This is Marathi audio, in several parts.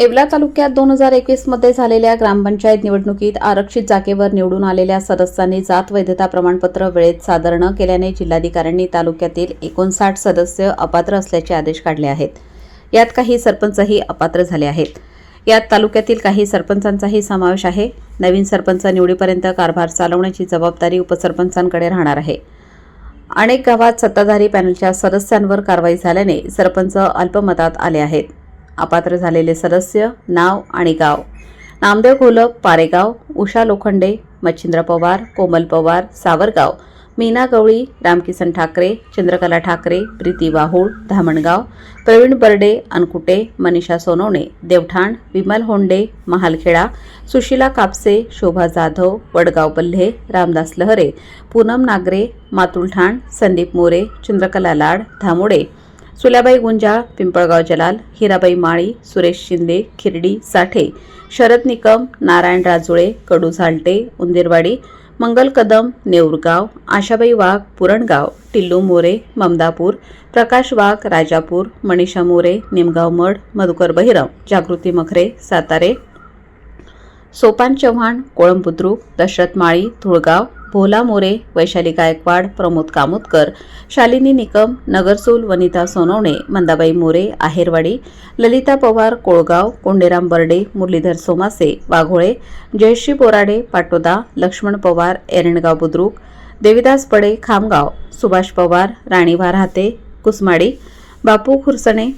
येवला तालुक्यात दोन हजार एकवीसमध्ये झालेल्या ग्रामपंचायत निवडणुकीत आरक्षित जागेवर निवडून आलेल्या सदस्यांनी जात वैधता प्रमाणपत्र वेळेत सादर न केल्याने जिल्हाधिकाऱ्यांनी तालुक्यातील एकोणसाठ सदस्य अपात्र असल्याचे आदेश काढले आहेत. यात काही सरपंचही अपात्र झाले आहेत. यात तालुक्यातील काही सरपंचांचाही समावेश आहे. नवीन सरपंच निवडीपर्यंत कारभार चालवण्याची जबाबदारी उपसरपंचांकडे राहणार आहे. अनेक गावात सत्ताधारी पॅनलच्या सदस्यांवर कारवाई झाल्याने सरपंच अल्पमतात आले आहेत. अपात्र झालेले सदस्य नाव आणि गाव. नामदेव घोलप पारेगाव उषा लोखंडे मच्छिंद्र पवार कोमल पवार सावरगाव मीना गवळी रामकिसन ठाकरे चंद्रकला ठाकरे प्रीती वाहुळ धामणगाव प्रवीण बर्डे अनकुटे मनीषा सोनवणे देवठाण विमल होंडे महालखेडा सुशिला कापसे शोभा जाधव वडगाव बल्हे रामदास लहरे पूनम नागरे मातुल ठाण संदीप मोरे चंद्रकला लाड धामोडे सुल्याबाई गुंजाळ पिंपळगाव जलाल हिराबाई माळी सुरेश शिंदे खिरडी साठे शरद निकम नारायण राजुळे कडू झालटे उंदीरवाडी मंगल कदम नेऊरगाव आशाबाई वाघ पुरणगाव टिल्लू मोरे ममदापूर प्रकाश वाघ राजापूर मनीषा मोरे निमगाव मड मधुकर बहिरम जागृती मखरे सातारे सोपान चव्हाण कोळंबुद्रुक दशरथ माळी धुळगाव भोला मोरे वैशाली गायकवाड प्रमोद कामोदकर शालिनी निकम नगरसूल वनिता सोनवणे मंदाबाई मोरे आहेरवाडी ललिता पवार कोळगाव कोंडेराम बर्डे मुरलीधर सोमासे वाघोळे जयश्री बोराडे पाटोदा लक्ष्मण पवार एरणगाव बुद्रुक देविदास पडे खामगाव सुभाष पवार राणी वारहाते कुसमाडी बापू खुरसणे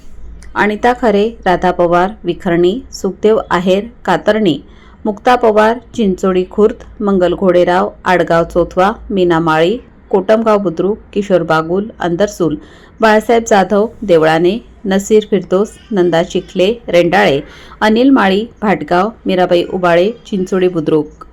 अनिता खरे राधा पवार विखरणी सुखदेव आहेर कातरणी मुक्ता पवार चिंचोडी खुर्द मंगल घोडेराव आडगाव चोथवा मीना माळी कोटमगाव बुद्रुक किशोर बागुल अंदरसूल बाळासाहेब जाधव देवळाने नसीर फिरदोस नंदा चिखले रेंडाळे अनिल माळी भाटगाव मीराबाई उबाळे चिंचोडी बुद्रुक.